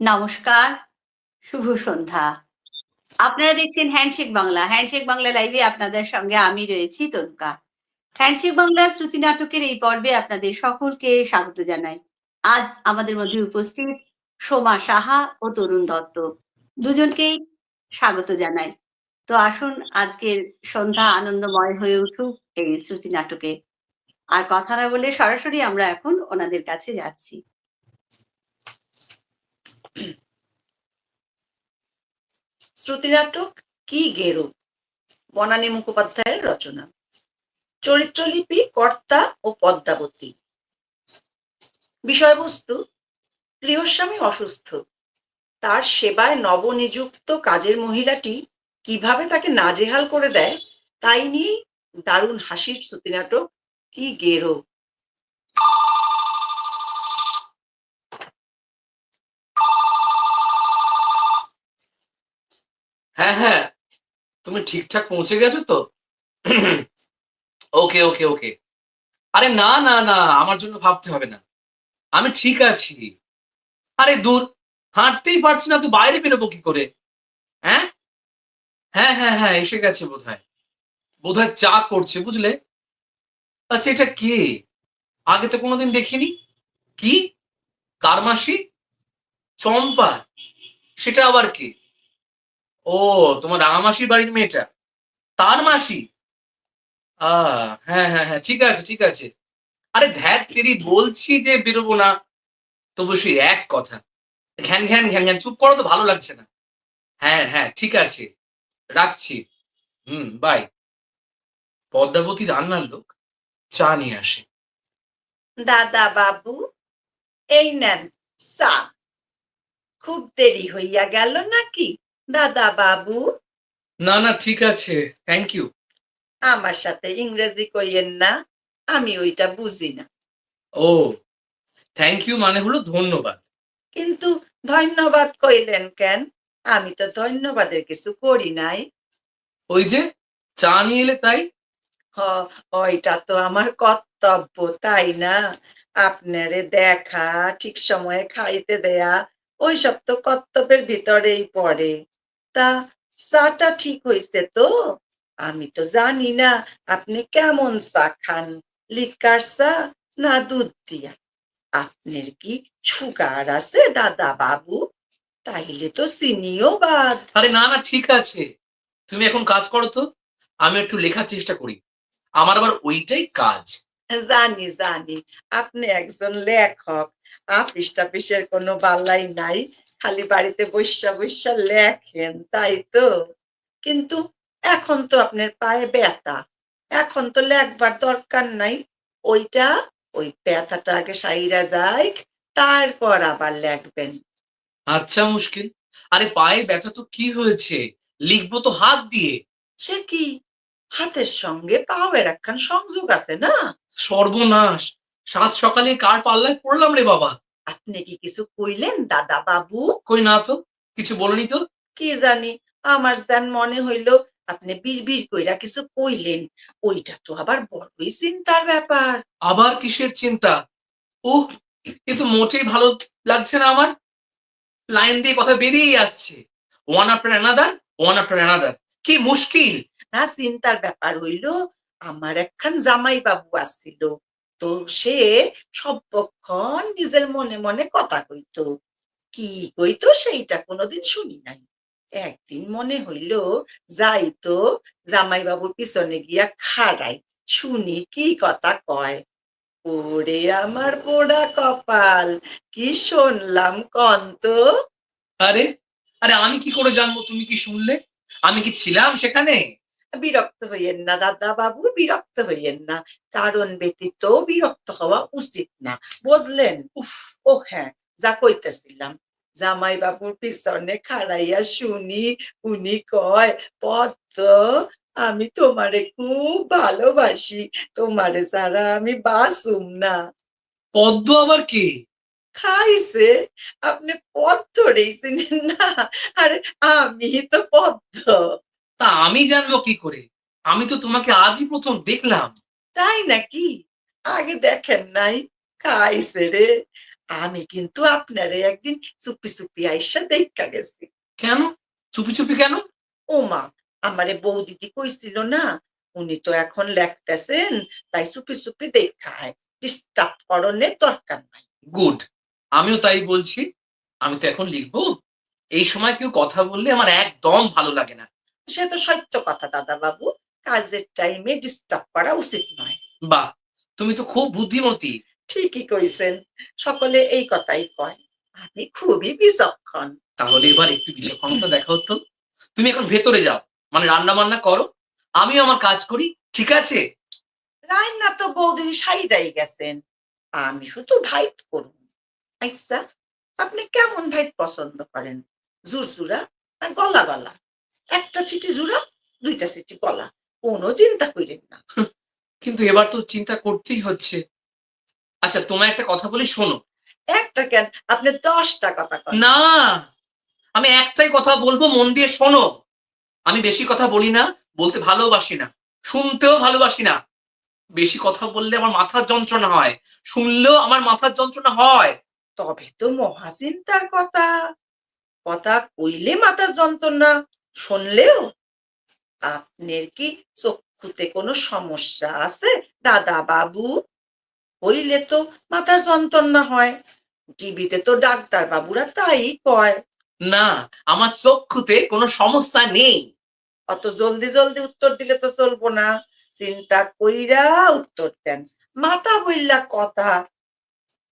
নমস্কার, শুভ সন্ধ্যা। আপনারা দেখছেন হ্যান্ডশেক বাংলা হ্যান্ডশেক বাংলা লাইভে আপনাদের সঙ্গে আমি রয়েছি তনুকা। হ্যান্ডশেক বাংলা শ্রুতি নাটকের এই পর্বে আপনাদের সকলকে স্বাগত জানাই। আজ আমাদের মধ্যে উপস্থিত সোমা সাহা ও তরুণ দত্ত। দুজনকেই স্বাগত জানাই। তো আসুন, আজকের সন্ধ্যা আনন্দময় হয়ে উঠুক এই শ্রুতি নাটকে। আর কথা না বলে সরাসরি আমরা এখন ওনাদের কাছে যাচ্ছি। শ্রুতিনাটক কি গেরো? বনানী মুখোপাধ্যায়ের রচনা। চরিত্রলিপি, কর্তা ও পদ্মাবতী। বিষয়বস্তু প্রিয়স্বামী অসুস্থ। তার সেবায় নবনিযুক্ত কাজের মহিলাটি কীভাবে তাকে নাজেহাল করে দেয়, তাই নিয়েই দারুণ হাসির শ্রুতিনাটক কি গেরো? হ্যাঁ হ্যাঁ। তুমি ঠিকঠাক পৌঁছে গেছো তো? ওকে ওকে ওকে। আরে না না না, আমার জন্য ভাবতে হবে না। আমি ঠিক আছি। আরে দূর, হাঁটতেই পারছি না, তো বাইরে বেরোবো কি করে? হ্যাঁ? হ্যাঁ হ্যাঁ হ্যাঁ এসে গেছে বোধহয়। বোধহয় চা করছে, বুঝলে? আচ্ছা এটা কে? আগে তো কোনোদিন দেখিনি। কি? কার মাসি? চম্পা। সেটা আবার কে? ও, তোমার রাঙামাসির বাড়ির মেয়েটা? তার মাসি? আহ হ্যাঁ হ্যাঁ হ্যাঁ ঠিক আছে ঠিক আছে। আরে ধ্যাত তেরি বলছি যে বেরোবো না। তবু সেই এক কথা। ঘ্যান ঘ্যান ঘ্যান ঘ্যান, চুপ করো তো, ভালো লাগছে না। হ্যাঁ হ্যাঁ ঠিক আছে। রাখছি। হুম বাই পদ্মাবতী রান্নার লোক চা নিয়ে আসে। দাদা বাবু, এই নেন চা। খুব দেরি হইয়া গেল নাকি? দাদা বাবু। না না ঠিক আছে। থ্যাংক ইউ আমার সাথে ইংরেজি কইয়েন না আমি ওইটা বুঝি না। ও থ্যাংক ইউ মানে হলো ধন্যবাদ। কিন্তু ধন্যবাদ কইলেন কেন? আমি তো ধন্যবাদের কিছু করি নাই। ওই যে চা নিয়ে এলে তাই? হ ওইটা তো আমার কর্তব্য তাই না? আপনারে দেখা ঠিক সময়ে খাইতে দেয়া ওইসব তো কর্তব্যের ভিতরেই পড়ে। তা চাটা ঠিক হইছে তো? আমি তো জানি না আপনি কেমন চা খান লিকার চা না দুধ দিয়া? আপনার কি সুগার আছে দাদা বাবু? তাইলে তো চিনিও বাদ। আরে না না ঠিক আছে। তুমি এখন কাজ করো তো আমি একটু লেখার চেষ্টা করি। আমার আবার ওইটাই কাজ। জানি জানি। আপনি একজন লেখক। আপিস টাপিসের কোনো বালাই নাই। খালি বাড়িতে বৈশা বৈশা লেখেন তাই তো? কিন্তু এখন তো আপনার পায়ে ব্যথা। এখন তো লেখবার দরকার নাই। ওইটা ওই ব্যথাটা আগে সাইরা যায় তারপর আবার লেখবেন। আচ্ছা মুশকিল। আরে পায়ে ব্যথা তো কি হয়েছে? লিখব তো হাত দিয়ে। সে কি? হাতের সঙ্গে পাওয়ের একখান সংযোগ আছে না? সর্বনাশ। সাত সকালে কার পাল্লায় পড়লাম রে বাবা? আপনি কি কিছু কইলেন দাদা বাবু কই না তো কিছু বলনি তো। কি জানি আমার যেন মনে হইল আপনি বিড় কইরা কিছু কইলেন ওইটা তো আবার বড়ই চিন্তার ব্যাপার। আবার কিসের চিন্তা? উহ কিন্তু মোটেই ভালো লাগছে না আমার। লাইন দিয়ে কথা বেরিয়েই আসছে। One after another one after another কি মুশকিল? না চিন্তার ব্যাপার হইল আমার একখান জামাই বাবু আসছিল। তো সে সবক্ষণ নিজের মনে মনে কথা কইতো। কি কইতো সেইটা কোনোদিন শুনি নাই। একদিন মনে হইল যাই তো জামাই বাবুর পিছনে গিয়া খাড়াই শুনি কি কথা কয়। ওরে আমার পোড়া কপাল, কি শুনলাম কন্ত? আরে আরে আমি কি করে জানব তুমি কি শুনলে? আমি কি ছিলাম সেখানে? বিরক্ত হইয়েন না দাদা বাবু বিরক্ত হইয়েন না। কারণ ব্যতীত বিরক্ত হওয়া উচিত না। বুঝলেন? উফ ও হ্যাঁ যা কইতেছিলাম। জামাই বাবুর পিছনে খাড়াইয়া শুনি উনি কয় পদ্ম আমি তোমারে খুব ভালোবাসি তোমারে ছাড়া আমি বাসুম না। পদ্ম আবার কি? খাইছে। আপনি পদ্ম চিনেন না? আরে আমি তো পদ্ম। তা আমি জানব কি করে? আমি তো তোমাকে আজই প্রথম দেখলাম। তাই নাকি? আগে দেখেন নাই। খাইছে রে। আমি কিন্তু আপনারে একদিন চুপি চুপি আইসা দেখা গেছি। কেন? চুপি চুপি কেন? ও মা আমারে বউ দিদি কইছিল না উনি তো এখন লেখতেছেন তাই চুপি চুপি দেখায়। ডিস্টার্ব করণের দরকার নাই। গুড। আমিও তাই বলছি। আমি তো এখন লিখব। এই সময় কেউ কথা বললে আমার একদম ভালো লাগে না। সে তো সত্য কথা দাদা বাবু কাজের টাইমে ডিস্টার্ব করা উচিত নয়। বাহ তুমি তো খুব বুদ্ধিমতী। ঠিকই কইছেন সকলে এই কথাই কয়। আমি খুবই বিচক্ষণ। তাহলে এবার একটু বিচক্ষণতা দেখা হতো তুমি এখন ভেতরে যাও মানে রান্না বান্না করো। আমিও আমার কাজ করি ঠিক আছে? রান্না তো বৌদিদি সাইডাই গেছেন। আমি শুধু ভাইত করুন আচ্ছা আপনি কেমন ভাইত পছন্দ করেন? জুরজুরা না গলা গলা? একটা চিঠি জুরা দুইটা চিঠি গলা কোনো চিন্তা করেন না। কিন্তু এবার তো চিন্তা করতেই হচ্ছে। আচ্ছা তোমায় একটা কথা বলি শোনো। একটা কেন? আপনি দশটা কথা না আমি একটাই কথা বলব মন দিয়ে শোনো। আমি বেশি কথা বলি না বলতে ভালোবাসি না। শুনতেও ভালোবাসি না। বেশি কথা বললে আমার মাথার যন্ত্রণা হয়। শুনলেও আমার মাথার যন্ত্রণা হয়। তবে তো মহাচিন্তার কথা। কথা কইলে মাথার যন্ত্রণা। শুনলেও আপনার কি চক্ষুতে কোনো সমস্যা আছে? দাদা বাবু হইলে তো মাথার যন্ত্রণা হয়। টিভিতে তো ডাক্তার বাবুরা তাই কয়। না আমার চক্ষুতে কোনো সমস্যা নেই। অত জলদি জলদি উত্তর দিলে তো চলবো না। চিন্তা কইরা উত্তর দেন। মাথা বইলা কথা।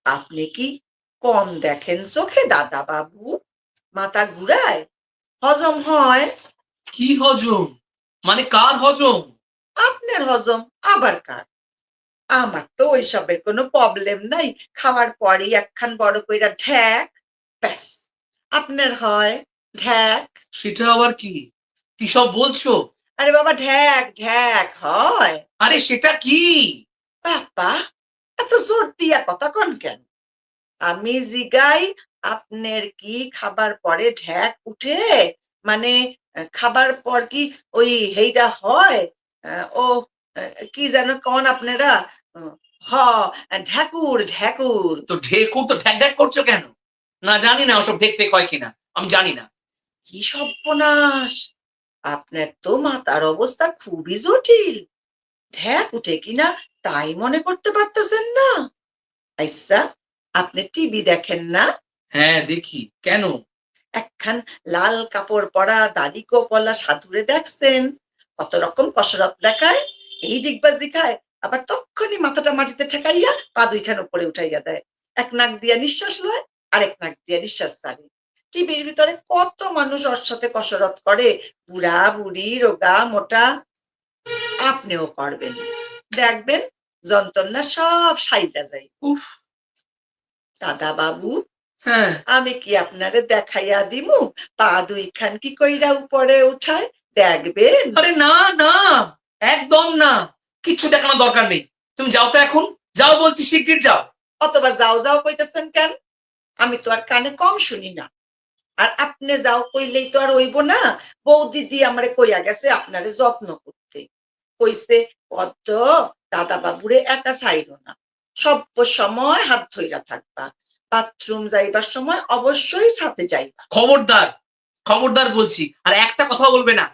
আপনি কি কম দেখেন চোখে দাদা বাবু? মাথা ঘুরায়? হজম হয়? কি হজম? মানে কার হজম? আপনার হজম আবার কার? আমার তো ওইসবের কোনো প্রবলেম নাই। খাওয়ার পরেই একখান বড় কইরা ঢ্যাক ব্যাস। আপনার হয় ঢ্যাক। সেটা আবার কি? কি সব বলছো? আরে বাবা ঢ্যাক ঢ্যাক হয়। আরে সেটা কি? বাবা এত জোর দিয়া কথা কন কেন? আমি জিগাই আপনার কি খাবার পরে ঢ্যাক উঠে? মানে খাবার পর কি ওই হেইটা হয়? ও কি যেন কন আপনারা হ ঢ্যাকুর ঢ্যাকুর তো ঢেকুর তো ঢ্যাক ঢ্যাক করছ কেন? না জানি না ওসব ঢেক ফেক হয় কিনা আমি জানি না। কি সর্বনাশ! আপনার তো মাতার অবস্থা খুবই জটিল। ঢ্যাক উঠে কিনা তাই মনে করতে পারতেছেন না। আইসা আপনি টিভি দেখেন না? হ্যাঁ দেখি। কেন? একখান লাল কাপড় পরা দাড়ি কোপলা সাধুরে দেখছেন। কত রকম কসরত দেখায় এই ডিগবাজি খায় আবার তক্ষণি মাথাটা মাটিতে ঠেকাইয়া পা দুইখান উপরে উঠাইয়া দেয়। এক নাক দিয়া নিঃশ্বাস লয় আরেক নাক দিয়া নিঃশ্বাস ছাড়ে। টিভির ভিতরে কত মানুষ ওর সাথে কসরত করে বুড়া বুড়ি রোগা মোটা। আপনিও করবেন দেখবেন যন্ত্রণা সব সাইডা যায়। উফ। দাদা বাবু আমি কি আপনারে দেখাইয়া দিমু? পা দুইখান কি কইরা উপরে উঠায়? দেখবেন। আরে না না। একদম না। কিছু দেখানোর দরকার নেই। তুমি যাও তো এখন। যাও বলছি শিগগির যাও। অতবার যাও যাও কইতেছেন কেন? আমি তো আর কানে কম শুনি না। আর আপনি যাও কইলেই তো আর হইব না। বউ দিদি আমারে কইয়া গেছে আপনারে যত্ন করতে। কইছে পদ্ম দাদা বাবুরে একা ছাইরো না। সব সময় হাত ধইরা থাকবা। বাথরুম যাইবার সময় অবশ্যই সাথে যাইবা খবরদার খবরদার বলছি আর একটা কথা বলবে না।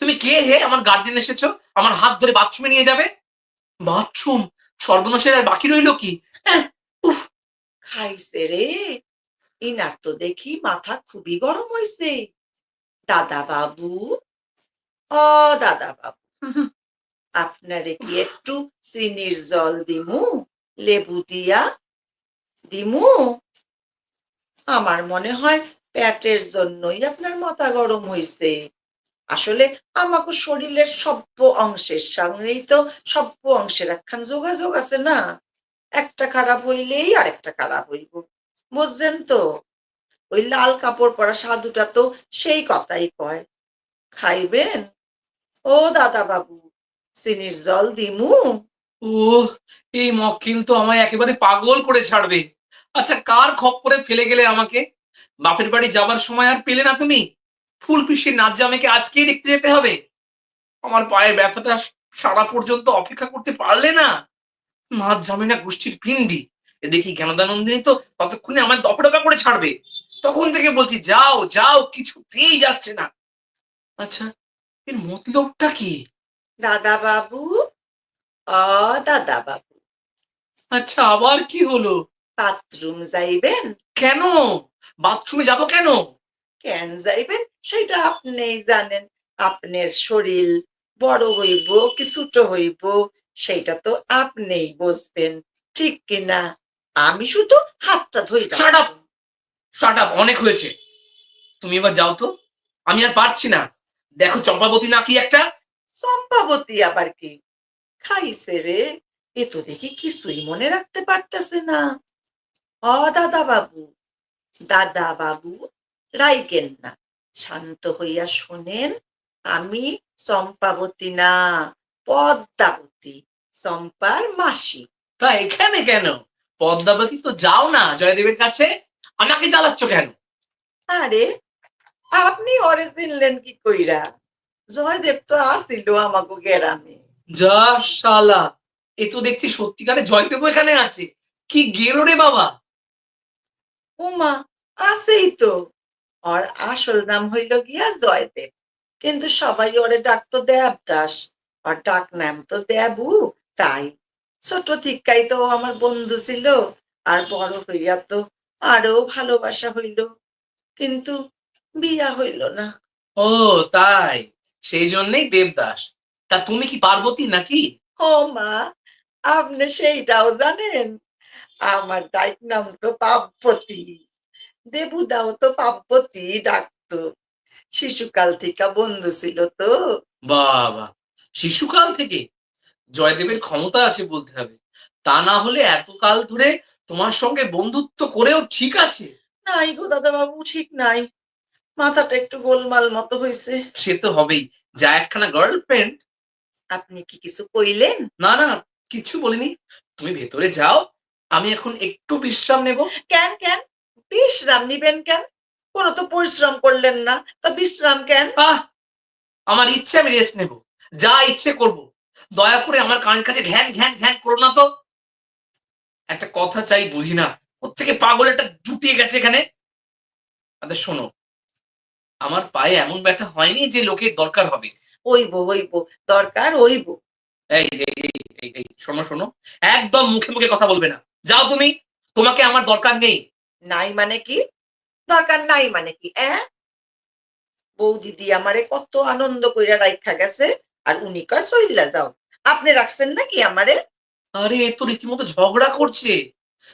তুমি কে হে? আমার গার্জেন এসেছ আমার হাত ধরে বাথরুমে নিয়ে যাবে? বাথরুম সর্বনাশের আর বাকি রইল কি? খাইছে রে। ইনার তো দেখি মাথা খুবই গরম হইছে। দাদা বাবু ও দাদা বাবু আপনারে কি একটু চিনির জল দিমু? লেবু দিয়া দিমু। আমার মনে হয় পেটের জন্যই আপনার মাথা গরম হইছে। আসলে আমাকে শরীরের সভ্য অংশের সঙ্গেই তো সভ্য অংশের একখান যোগাযোগ আছে না। একটা খারাপ হইলেই আরেকটা খারাপ হইব। বুঝছেন তো? ওই লাল কাপড় পরা সাধুটা তো সেই কথাই কয়। খাইবেন? ও দাদা বাবু চিনির জল দিমু। ও এই মক কিন্তু আমায় একেবারে পাগল করে ছাড়বে। আচ্ছা কার খপ্পরে ফেলে গেলে আমাকে? বাপের বাড়ি যাবার সময় আর পেলে না তুমি? ফুল পিসির নাচ জামেকে আজকেই দেখতে যেতে হবে। আমার পায়ের ব্যথাটা সারা পর্যন্ত অপেক্ষা করতে পারলে না? নাচ জামে না গোষ্ঠীর পিন্ডি। দেখি জ্ঞানদানন্দিনী তো ততক্ষণে আমার দপড়াপা করে ছাড়বে। তখন থেকে বলছি যাও যাও কিছুতেই যাচ্ছে না। আচ্ছা এর মতলবটা কি? দাদা বাবু অ দাদা বাবু আচ্ছা আবার কি হলো? বাথরুম যাইবেন? কেন? বাথরুমে যাব কেন? কেন যাইবেন? সেটা আপনিই জানেন। আপনার শরীর বড় হইব কি ছোট হইব সেটা তো আপনিই বুঝবেন। ঠিক কিনা আমি শুধু হাতটা ধরি up! শাট আপ অনেক হয়েছে। তুমি এবার যাও তো। আমি আর পারছি না। দেখো চম্পাবতী না কি একটা? চম্পাবতী আবার কি? খাইছে রে। এ তো দেখি কিছুই মনে রাখতে পারতেছে না। অ দাদা বাবু দাদা বাবু রাইকেন না শান্ত হইয়া শোনেন আমি চম্পাবতী না পদ্মাবতী চম্পার মাসি। তা এখানে কেন? পদ্মাবতী তো যাও না জয়দেবের কাছে। আমাকে জ্বালাচ্ছ কেন? আরে আপনি ওরে চিনলেন কি কইরা? জয়দেব তো আসিল আমাকে গেরামে। যা শালা এ তো দেখছি সত্যিকারে জয়দেব এখানে আছে। কি গেরো রে বাবা? উমা আছেই তো। ওর আসল নাম হইল গিয়া জয়দেব। কিন্তু সবাই ওরে ডাকতো দেবদাস ওর ডাক নাম তো দেবু তাই। ছোট থিকাই তো আমার বন্ধু ছিল আর বড় হইয়া তো আরও ভালোবাসা হইল। কিন্তু বিয়া হইল না। ও তাই। সেই জন্যই দেবদাস। তা তুমি কি পার্বতী নাকি? ও মা। আপনি সেইটাও জানেন। আমার ডাক নাম তো পার্বতী। দেবুদাও তো পার্বতী ডাকতো। শিশুকাল থেকে বন্ধু ছিল তো। বাবা শিশুকাল থেকে? জয়দেবের ক্ষমতা আছে বলতে হবে। তা না হলে এতকাল ধরে তোমার সঙ্গে বন্ধুত্ব করেও ঠিক আছে? নাই গো দাদা বাবু ঠিক নাই। মাথাটা একটু গোলমাল মতো হয়েছে সে তো হবেই। যা একখানা গার্লফ্রেন্ড আপনি কি কিছু কইলেন? না না কিচ্ছু বলিনি। তুমি ভেতরে যাও আমি এখন একটু বিশ্রাম নেব। কেন কেন? বিশ্রাম নিবেন কেন? কোনো তো পরিশ্রম করলেন না। তো বিশ্রাম কেন? আমার ইচ্ছে আমি রেস্ট নেব। যা ইচ্ছে করব। দয়া করে আমার কানের কাছে ঘ্যান ঘ্যান ঘ্যান করো না তো। একটা কথা চাই বুঝি না। থেকে পাগল একটা জুটিয়ে গেছে এখানে। আচ্ছা শোনো। আমার পায়ে এমন ব্যথা হয়নি যে লোকের দরকার হবে। ওইব ওইব। দরকার ওইব। এই এই শোনো শোনো। একদম মুখে মুখে কথা বলবে না। যাও তুমি তোমাকে আমার দরকার নেই। নাই মানে কি? দরকার নাই মানে কি? হ্যাঁ বউ দিদি আমারে কত আনন্দ কইরা রাইখা গেছে আর উনি কয় সইলা যাও। আপনি রাখছেন নাকি আমারে? আরে এ তো রীতিমতো ঝগড়া করছে।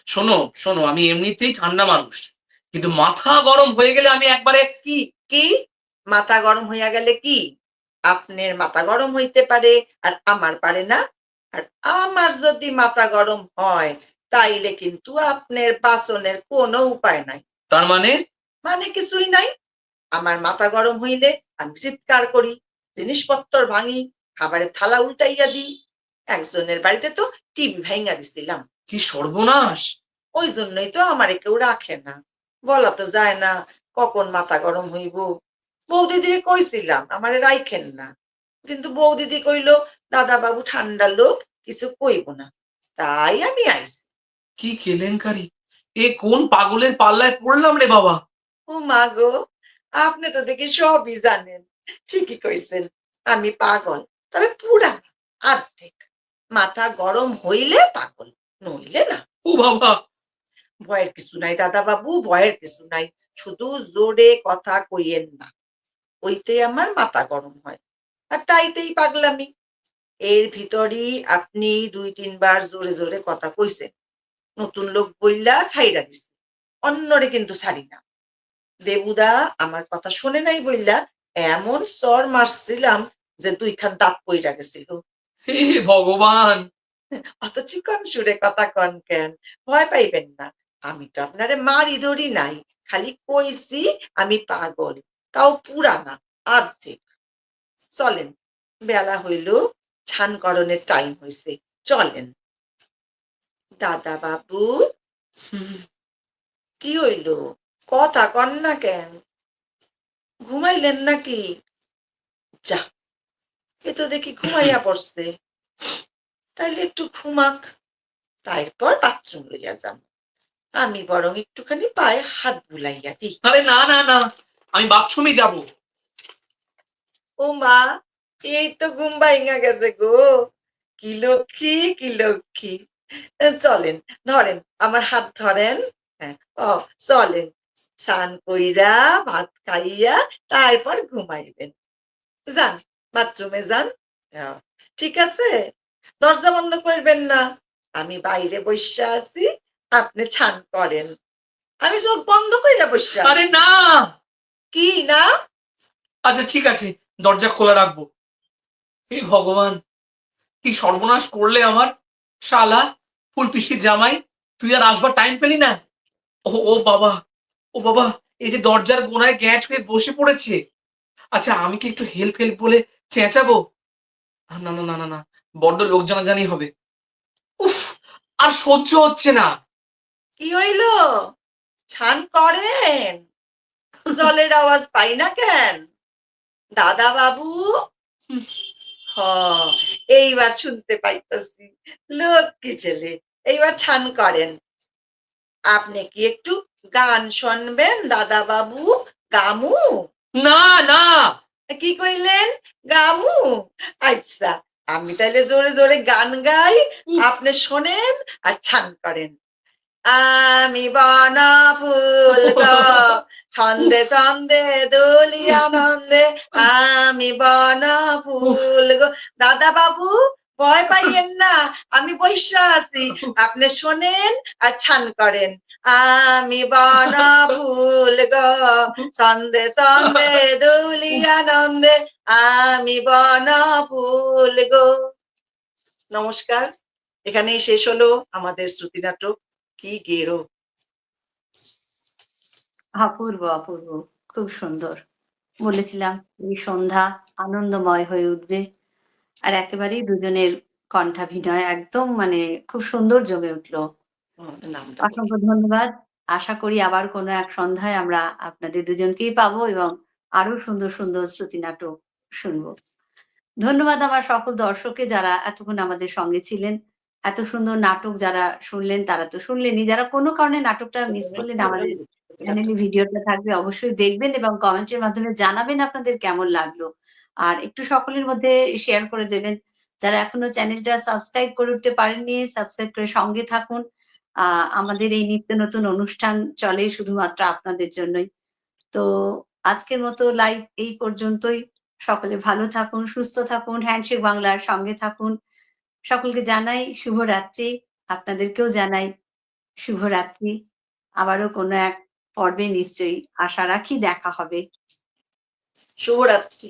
শোনো শোনো আমি এমনিতেই ঠান্ডা মানুষ কিন্তু মাথা গরম হয়ে গেলে আমি একবারে কি কি? মাথা গরম হইয়া গেলে কি? আপনার মাথা গরম হইতে পারে আর আমার পারে না? আর আমার যদি মাথা গরম হয় তাইলে কিন্তু আপনার বাসনের কোনো উপায় নাই। তার মানে? মানে কিছুই নাই। আমার মাথা গরম হইলে আমি চিৎকার করি জিনিসপত্র ভাঙি খাবারের থালা উল্টাইয়া দিই। একজনের বাড়িতে তো টিভি ভাঙা দিছিলাম। কি সর্বনাশ! ওই জন্যই তো আমারে কেউ রাখে না। বলা তো যায় না কখন মাথা গরম হইব। বৌদিদিরে কইছিলাম আমারে রাইখেন না। কিন্তু বৌদিদি কইলো দাদা বাবু ঠান্ডা লোক কিছু কইব না। তাই আমি আইছি। কি কেলেঙ্কারি? এ কোন পাগলের পাল্লায় পড়লাম রে বাবা? ও মা গো আপনি তো দেখি সবই জানেন। ঠিকই কইছেন আমি পাগল তবে পুরা না, অর্ধেক মাথা গরম হইলে পাগল নইলে না। ও বাবা! ভয়ের কিছু নাই দাদা বাবু ভয়ের কিছু নাই। শুধু জোরে কথা কইয়েন না। ওইতে আমার মাথা গরম হয় আর তাইতেই পাগলামি। এর ভিতরই আপনি দুই তিনবার জোরে জোরে কথা কইছেন। নতুন লোক বইলা ছাইরা দিছে। অন্যরে কিন্তু ছাড়ি না। দেবুদা আমার কথা শুনে নাই বইলা এমন চর মারছিলাম যে দুইখান দাঁত পইরা গেছিল। ভগবান! অত চিকন সুরে কথা কন কেন? ভয় পাইবেন না। আমি তো আপনারে মারি ধরি নাই খালি কইছি আমি পাগল তাও পুরানা আর্ধেক। চলেন বেলা হইল ছানকরণের টাইম হইছে। চলেন। দাদা বাবু। কি হইল? কথা কন না কেন? ঘুমাইলেন নাকি? যা এ তো দেখি ঘুমাইয়া পড়ছে। তাইলে একটু ঘুমাক। তারপর বাথরুম লইয়া যাম। আমি বরং একটুখানি পায়ে হাত বুলাইয়া দিই। আরে না না না আমি বাথরুমে যাব। ও মা এই তো ঘুম ভাঙা গেছে গো। কি লক্ষ্মী কি লক্ষ্মী। চলেন ধরেন আমার হাত ধরেন হ্যাঁ ও চলেন স্নান কইরা ভাত খাইয়া তারপর ঘুমাইবেন। যান বাথরুমে যান ঠিক আছে? দরজা বন্ধ করবেন না। আমি বাইরে বসে আছি আপনি ছান করেন। আমি চোখ বন্ধ কইরা বসে। আরে না! কি না? আচ্ছা ঠিক আছে দরজা খোলা রাখব। হে ভগবান কি সর্বনাশ করলে আমার? শালা ফুল পিসির জামাই তুই আর আসবার টাইম পেলি না? ও ও বাবা ও বাবা এই যে দরজার গোড়ায় গ্যাট হয়ে বসে পড়েছে। আচ্ছা আমি কি একটু হেল্প হেল্প বলে চেঁচাবো? না না না না না বড্ড লোক জানাজানি হবে। উফ আর সহ্য হচ্ছে না। কি হইল? ছান করেন। জলের আওয়াজ পাই না কেন? দাদা বাবু। হ এইবার শুনতে পাইতেছি। লক্ষ্মী ছেলে? এইবার ছান করেন। আপনি কি একটু গান শুনবেন দাদা বাবু গামু? না না। কি কইলেন? গামু? আচ্ছা আমি তাহলে জোরে জোরে গান গাই আপনি শোনেন আর ছান করেন। আমি বনা ফুল ছন্দে ছন্দে দোলি আনন্দে আমি বনা ফুল গো। দাদা বাবু, ভয় পাইয়েন না, আমি বৈশা আছি। আপনি শোনেন আর ছান করেন। আমি বনা ফুল গো। ছন্দে ছন্দে দোলি আনন্দে আমি বনা ফুল গো। নমস্কার। এখানেই শেষ হলো আমাদের শ্রুতি নাটক। কি গেরো? অপূর্ব অপূর্ব খুব সুন্দর। বলেছিলাম এই সন্ধ্যা আনন্দময় হয়ে উঠবে। আর একেবারেই দুজনের কণ্ঠাভিনয় একদম মানে খুব সুন্দর জমে উঠল। অসংখ্য ধন্যবাদ। আশা করি আবার কোনো এক সন্ধ্যায় আমরা আপনাদের দুজনকেই পাবো এবং আরও সুন্দর সুন্দর শ্রুতি নাটক শুনব। ধন্যবাদ আমার সকল দর্শককে যারা এতক্ষণ আমাদের সঙ্গে ছিলেন। এত সুন্দর নাটক যারা শুনলেন তারা তো শুনলেনই। যারা কোনো কারণে নাটকটা মিস করলেন আমাদের চ্যানেলে ভিডিওটা থাকবে অবশ্যই দেখবেন এবং কমেন্টের মাধ্যমে জানাবেন আপনাদের কেমন লাগল। আর একটু সকলের মধ্যে শেয়ার করে দেবেন। যারা এখনও চ্যানেলটা সাবস্ক্রাইব করে উঠতে পারেননি সাবস্ক্রাইব করে সঙ্গে থাকুন। আহ আমাদের এই নিত্য নতুন অনুষ্ঠান চলে শুধুমাত্র আপনাদের জন্যই। তো আজকের মতো লাইভ এই পর্যন্তই। সকলে ভালো থাকুন সুস্থ থাকুন হ্যান্ডশেক বাংলার সঙ্গে থাকুন। সকলকে জানাই শুভরাত্রি, আপনাদেরকেও জানাই শুভরাত্রি। আবারও কোনো এক পর্বে নিশ্চয়ই আশা রাখি দেখা হবে। শুভরাত্রি।